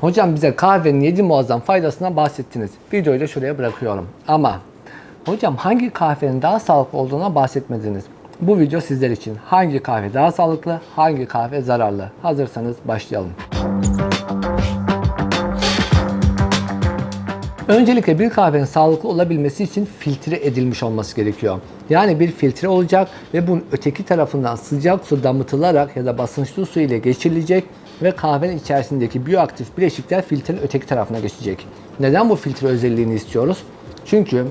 Hocam bize kahvenin 7 muazzam faydasından bahsettiniz. Videoyu da şuraya bırakıyorum. Ama hocam hangi kahvenin daha sağlıklı olduğuna bahsetmediniz. Bu video sizler için. Hangi kahve daha sağlıklı, hangi kahve zararlı? Hazırsanız başlayalım. Öncelikle bir kahvenin sağlıklı olabilmesi için filtre edilmiş olması gerekiyor. Yani bir filtre olacak ve bunun öteki tarafından sıcak su damıtılarak ya da basınçlı su ile geçirilecek ve kahvenin içerisindeki biyoaktif bileşikler filtrenin öteki tarafına geçecek. Neden bu filtre özelliğini istiyoruz? Çünkü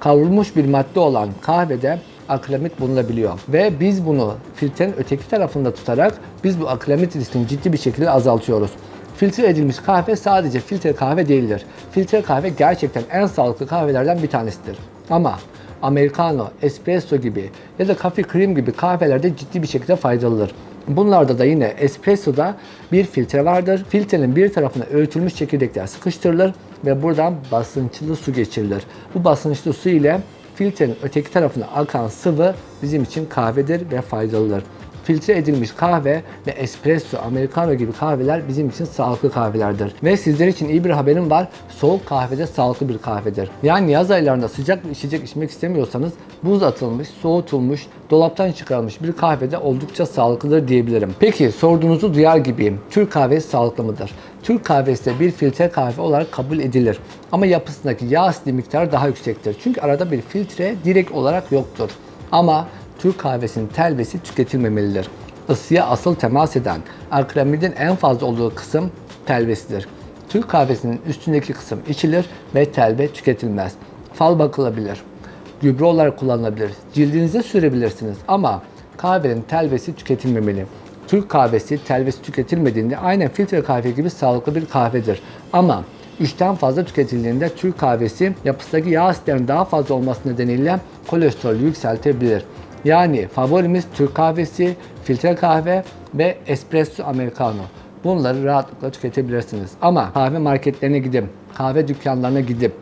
kavrulmuş bir madde olan kahvede akrilamit bulunabiliyor. Ve biz bunu filtrenin öteki tarafında tutarak biz bu akrilamit riskini ciddi bir şekilde azaltıyoruz. Filtre edilmiş kahve sadece filtre kahve değildir. Filtre kahve gerçekten en sağlıklı kahvelerden bir tanesidir. Ama americano, espresso gibi ya da kafe krem gibi kahvelerde ciddi bir şekilde faydalıdır. Bunlarda da yine espressoda bir filtre vardır. Filtrenin bir tarafına öğütülmüş çekirdekler sıkıştırılır ve buradan basınçlı su geçirilir. Bu basınçlı su ile filtrenin öteki tarafına akan sıvı bizim için kahvedir ve faydalıdır filtre edilmiş kahve ve espresso, americano gibi kahveler bizim için sağlıklı kahvelerdir. Ve sizler için iyi bir haberim var. Soğuk kahve de sağlıklı bir kahvedir. Yani yaz aylarında sıcak bir içecek içmek istemiyorsanız buz atılmış, soğutulmuş, dolaptan çıkarılmış bir kahve de oldukça sağlıklıdır diyebilirim. Peki sorduğunuzu duyar gibiyim. Türk kahvesi sağlıklı mıdır? Türk kahvesi de bir filtre kahve olarak kabul edilir. Ama yapısındaki yağ asidi miktarı daha yüksektir. Çünkü arada bir filtre direkt olarak yoktur. Ama Türk kahvesinin telvesi tüketilmemelidir. Isıya asıl temas eden akrilamidin en fazla olduğu kısım telvesidir. Türk kahvesinin üstündeki kısım içilir ve telve tüketilmez. Fal bakılabilir. Gübre olarak kullanılabilir. Cildinize sürebilirsiniz ama kahvenin telvesi tüketilmemeli. Türk kahvesi telvesi tüketilmediğinde aynen filtre kahve gibi sağlıklı bir kahvedir. Ama 3'ten fazla tüketildiğinde Türk kahvesi yapısındaki yağ asitlerinin daha fazla olması nedeniyle kolesterolü yükseltebilir. Yani favorimiz Türk kahvesi, filtre kahve ve espresso americano. Bunları rahatlıkla tüketebilirsiniz. Ama kahve marketlerine gidip, kahve dükkanlarına gidip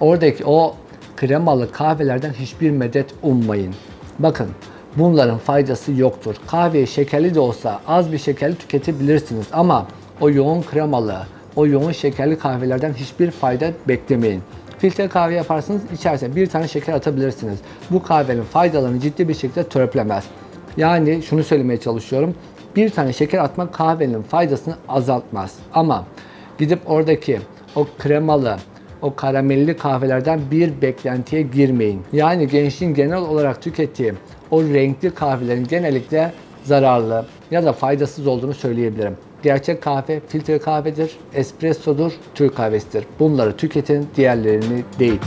oradaki o kremalı kahvelerden hiçbir medet ummayın. Bakın bunların faydası yoktur. Kahveyi şekerli de olsa az bir şekerli tüketebilirsiniz ama o yoğun kremalı, o yoğun şekerli kahvelerden hiçbir fayda beklemeyin. Filtre kahve yaparsınız, içerisine bir tane şeker atabilirsiniz. Bu kahvenin faydalarını ciddi bir şekilde törpülemez. Yani şunu söylemeye çalışıyorum. Bir tane şeker atmak kahvenin faydasını azaltmaz. Ama gidip oradaki o kremalı, o karamelli kahvelerden bir beklentiye girmeyin. Yani gençliğin genel olarak tükettiği o renkli kahvelerin genellikle zararlı ya da faydasız olduğunu söyleyebilirim. Gerçek kahve filtre kahvedir, espressodur, Türk kahvesidir. Bunları tüketin, diğerlerini değil.